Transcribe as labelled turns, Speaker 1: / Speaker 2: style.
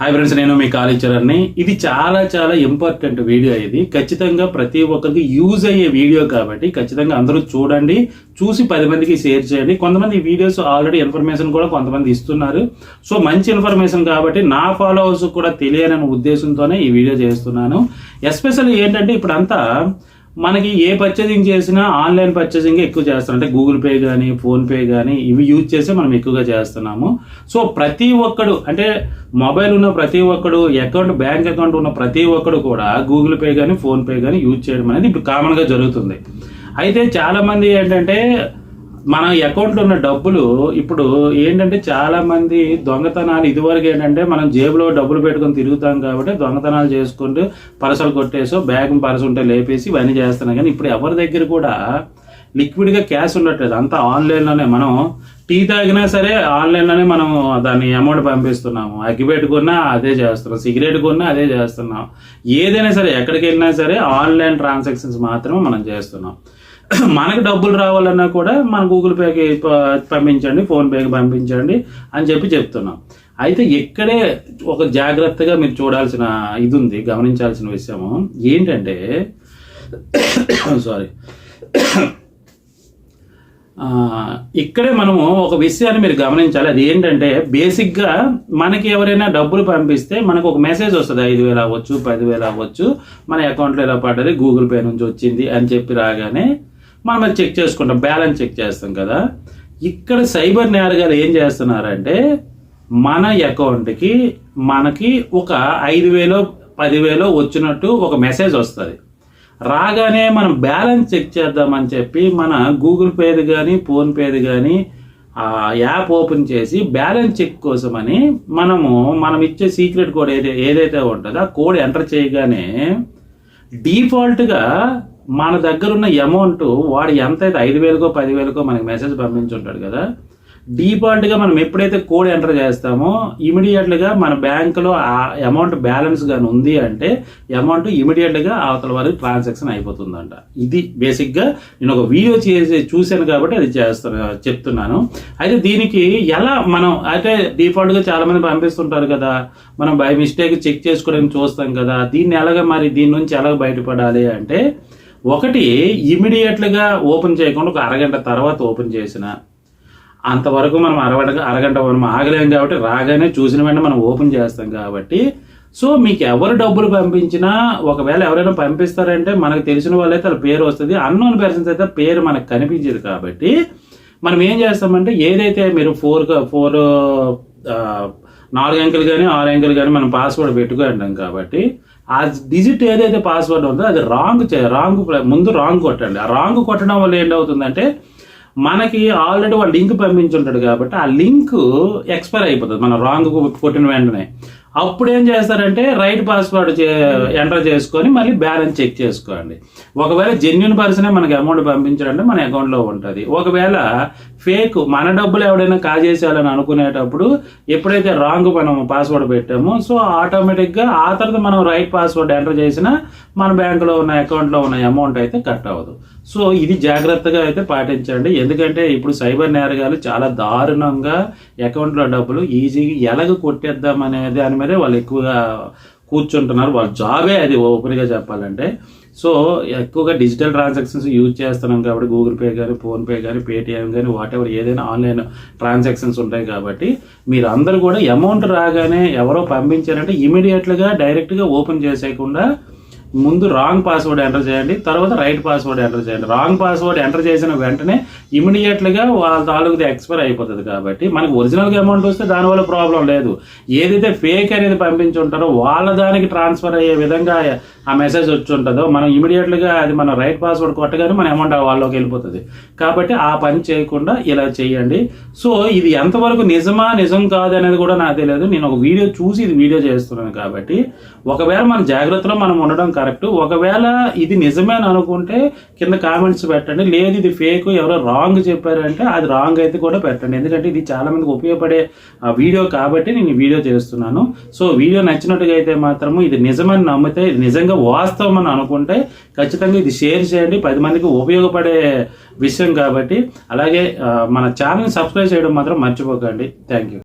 Speaker 1: Hi friends నేను మీ కాళీచరణ్ని ఇది చాలా చాలా ఇంపార్టెంట్ వీడియో ఇది. ఖచ్చితంగా ప్రతి ఒక్కరికి యూజ్ అయ్యే వీడియో కాబట్టి ఖచ్చితంగా అందరూ చూడండి. చూసి పది మందికి షేర్ చేయండి. కొంతమంది వీడియోస్ ఆల్రెడీ ఇన్ఫర్మేషన్ కూడా కొంతమంది ఇస్తున్నారు. సో మంచి ఇన్ఫర్మేషన్ కాబట్టి నా ఫాలోవర్స్ కూడా తెలియనని ఉద్దేశంతోనే ఈ వీడియో చేస్తున్నాను. ఎస్పెషల్లీ ఏంటంటే ఇప్పుడంతా మనకి ఏ పర్చేసింగ్ చేసినా ఆన్లైన్ పర్చేసింగ్ ఎక్కువ చేస్తాం అంటే గూగుల్ పే కానీ ఫోన్పే కానీ ఇవి యూజ్ చేసి మనం ఎక్కువగా చేస్తున్నాము. సో ప్రతి ఒక్కడు అంటే మొబైల్ ఉన్న ప్రతి ఒక్కడు అకౌంట్ బ్యాంక్ అకౌంట్ ఉన్న ప్రతి ఒక్కడు కూడా గూగుల్ పే కానీ ఫోన్పే కానీ యూజ్ చేయడం అనేది ఇప్పుడు కామన్గా జరుగుతుంది. అయితే చాలామంది ఏంటంటే మన అకౌంట్లో ఉన్న డబ్బులు ఇప్పుడు ఏంటంటే చాలా మంది దొంగతనాలు ఇదివరకు ఏంటంటే మనం జేబులో డబ్బులు పెట్టుకొని తిరుగుతాం కాబట్టి దొంగతనాలు చేసుకుంటూ పరసలు కొట్టేసో బ్యాగ్ పరస ఉంటే లేపేసి ఇవన్నీ చేస్తున్నాం కానీ ఇప్పుడు ఎవరి దగ్గర కూడా లిక్విడ్గా క్యాష్ ఉండట్లేదు. అంతా ఆన్లైన్లోనే మనం టీ తాగినా సరే ఆన్లైన్లోనే మనం దాన్ని అమౌంట్ పంపిస్తున్నాము. అగ్గి పెట్టుకున్నా అదే చేస్తున్నాం. సిగరెట్ కొన్నా అదే చేస్తున్నాం. ఏదైనా సరే ఎక్కడికి వెళ్ళినా సరే ఆన్లైన్ ట్రాన్సాక్షన్స్ మాత్రమే మనం చేస్తున్నాం. మనకు డబ్బులు రావాలన్నా కూడా మన గూగుల్ పేకి పంపించండి ఫోన్పేకి పంపించండి అని చెప్పి చెప్తున్నాం. అయితే ఇక్కడే ఒక జాగ్రత్తగా మీరు చూడాల్సిన ఇది ఉంది గమనించాల్సిన విషయము ఏంటంటే సారీ ఇక్కడే మనము ఒక విషయాన్ని మీరు గమనించాలి. అది ఏంటంటే బేసిక్గా మనకి ఎవరైనా డబ్బులు పంపిస్తే మనకు ఒక మెసేజ్ వస్తుంది ఐదు వేలు అవ్వచ్చు పదివేలు అవ్వచ్చు మన అకౌంట్లో ఇలా పడ్డది గూగుల్ పే నుంచి వచ్చింది అని చెప్పి రాగానే మనం అది చెక్ చేసుకుంటాం బ్యాలెన్స్ చెక్ చేస్తాం కదా. ఇక్కడ సైబర్ నేరగాలు ఏం చేస్తున్నారంటే మన అకౌంట్కి మనకి ఒక ఐదు వేలో పదివేలో వచ్చినట్టు ఒక మెసేజ్ వస్తుంది. రాగానే మనం బ్యాలెన్స్ చెక్ చేద్దామని చెప్పి మన గూగుల్ పేది కానీ ఫోన్పేది కానీ ఆ యాప్ ఓపెన్ చేసి బ్యాలెన్స్ చెక్ కోసమని మనము మనం ఇచ్చే సీక్రెట్ కోడ్ ఏదైతే ఏదైతే ఉంటుందో ఆ కోడ్ ఎంటర్ చేయగానే డిఫాల్ట్గా మన దగ్గర ఉన్న అమౌంట్ వాడు ఎంత అయితే ఐదు వేలకో పదివేలకో మనకి మెసేజ్ పంపించుంటాడు కదా డిఫాల్ట్గా మనం ఎప్పుడైతే కోడ్ ఎంటర్ చేస్తామో ఇమీడియట్గా మన బ్యాంకులో ఆ అమౌంట్ బ్యాలెన్స్ కానీ ఉంది అంటే అమౌంట్ ఇమీడియట్గా అవతల వారికి ట్రాన్సాక్షన్ అయిపోతుందంట. ఇది బేసిక్గా నేను ఒక వీడియో చేసి చూశాను కాబట్టి అది చేస్తాను చెప్తున్నాను. అయితే దీనికి ఎలా మనం అయితే డిఫాల్ట్గా చాలామంది పంపిస్తుంటారు కదా మనం బై మిస్టేక్ చెక్ చేసుకోవడానికి చూస్తాం కదా దీన్ని ఎలాగ మరి దీని నుంచి ఎలాగ బయటపడాలి అంటే ఒకటి ఇమీడియట్లుగా ఓపెన్ చేయకుండా ఒక అరగంట తర్వాత ఓపెన్ చేసిన అంతవరకు మనం అరగంట అరగంట మనం ఆగలేం కాబట్టి రాగానే చూసిన వెంటనే మనం ఓపెన్ చేస్తాం కాబట్టి. సో మీకు ఎవరు డబ్బులు పంపించినా ఒకవేళ ఎవరైనా పంపిస్తారంటే మనకు తెలిసిన వాళ్ళైతే వాళ్ళ పేరు వస్తుంది. అన్నోన్ పర్సన్స్ అయితే పేరు మనకు కనిపించదు కాబట్టి మనం ఏం చేస్తామంటే ఏదైతే మీరు ఫోర్ ఫోర్ నాలుగు అంకెలు కానీ ఆరు అంకెలు కానీ మనం పాస్వర్డ్ పెట్టుకుంటాం కాబట్టి ఆ డిజిట్ ఏదైతే పాస్వర్డ్ ఉందో అది రాంగ్ రాంగ్ ముందు రాంగ్ కొట్టండి. ఆ రాంగ్ కొట్టడం వల్ల ఏంటవుతుందంటే మనకి ఆల్రెడీ వాళ్ళు లింక్ పంపించుంటాడు కాబట్టి ఆ లింక్ ఎక్స్పైర్ అయిపోతుంది. మనం రాంగ్ కొట్టిన వెంటనే. అప్పుడు ఏం చేస్తారంటే రైట్ పాస్వర్డ్ ఎంటర్ చేసుకొని మళ్ళీ బ్యాలెన్స్ చెక్ చేసుకోండి. ఒకవేళ జెన్యున్ పర్సనే మనకి అమౌంట్ పంపించారంటే మన అకౌంట్లో ఉంటుంది. ఒకవేళ ఫేక్ మన డబ్బులు ఎవడైనా కాజేసేయాలని అనుకునేటప్పుడు ఎప్పుడైతే రాంగ్ మనం పాస్వర్డ్ పెట్టామో సో ఆటోమేటిక్గా ఆ తర్వాత మనం రైట్ పాస్వర్డ్ ఎంటర్ చేసినా మన బ్యాంకులో ఉన్న అకౌంట్లో ఉన్న అమౌంట్ అయితే కట్ అవ్వదు. సో ఇది జాగ్రత్తగా అయితే పాటించండి. ఎందుకంటే ఇప్పుడు సైబర్ నేరగాలు చాలా దారుణంగా అకౌంట్లో డబ్బులు ఈజీగా ఎలాగ కొట్టేద్దాం అనే దాని మీద వాళ్ళు ఎక్కువగా కూర్చుంటున్నారు. వాళ్ళ జాబే అది ఓపెన్గా చెప్పాలంటే. సో ఎక్కువగా డిజిటల్ ట్రాన్సాక్షన్స్ యూజ్ చేస్తున్నాం కాబట్టి గూగుల్ పే కానీ ఫోన్పే కానీ పేటిఎం కానీ వాటెవర్ ఏదైనా ఆన్లైన్ ట్రాన్సాక్షన్స్ ఉంటాయి కాబట్టి మీరు అందరూ కూడా అమౌంట్ రాగానే ఎవరో పంపించారంటే ఇమీడియట్గా డైరెక్ట్గా ఓపెన్ చేసేయకుండా ముందు రాంగ్ పాస్వర్డ్ ఎంటర్ చేయండి తర్వాత రైట్ పాస్వర్డ్ ఎంటర్ చేయండి. రాంగ్ పాస్వర్డ్ ఎంటర్ చేసిన వెంటనే ఇమీడియట్గా వాళ్ళ తాలూకుది ఎక్స్పైర్ అయిపోతుంది కాబట్టి మనకు ఒరిజినల్గా అమౌంట్ వస్తే దానివల్ల ప్రాబ్లం లేదు. ఏదైతే ఫేక్ అనేది పంపించి ఉంటారో వాళ్ళ దానికి ట్రాన్స్ఫర్ అయ్యే విధంగా ఆ మెసేజ్ వచ్చి ఉంటుందో మనం ఇమీడియట్గా అది మన రైట్ పాస్వర్డ్ కొట్టగానే మన అమౌంట్ వాళ్ళలోకి వెళ్ళిపోతుంది. కాబట్టి ఆ పని చేయకుండా ఇలా చేయండి. సో ఇది ఎంతవరకు నిజమా నిజం కాదు అనేది కూడా నాకు తెలియదు. నేను ఒక వీడియో చూసి ఇది వీడియో చేస్తున్నాను కాబట్టి ఒకవేళ మన జాగ్రత్తలో మనం ఉండడం కరెక్ట్. ఒకవేళ ఇది నిజమే అని అనుకుంటే కింద కామెంట్స్ పెట్టండి. లేదు ఇది ఫేక్ ఎవరో రాంగ్ చెప్పారంటే అది రాంగ్ అయితే కూడా పెట్టండి. ఎందుకంటే ఇది చాలామందికి ఉపయోగపడే వీడియో కాబట్టి నేను వీడియో చేస్తున్నాను. సో వీడియో నచ్చినట్టుగా అయితే మాత్రము ఇది నిజమని నమ్మితే ఇది నిజంగా వాస్తవం అని అనుకుంటే ఖచ్చితంగా ఇది షేర్ చేయండి. పది మందికి ఉపయోగపడే విషయం కాబట్టి. అలాగే మన ఛానల్ సబ్స్క్రైబ్ చేయడం మాత్రం మర్చిపోకండి. Thank you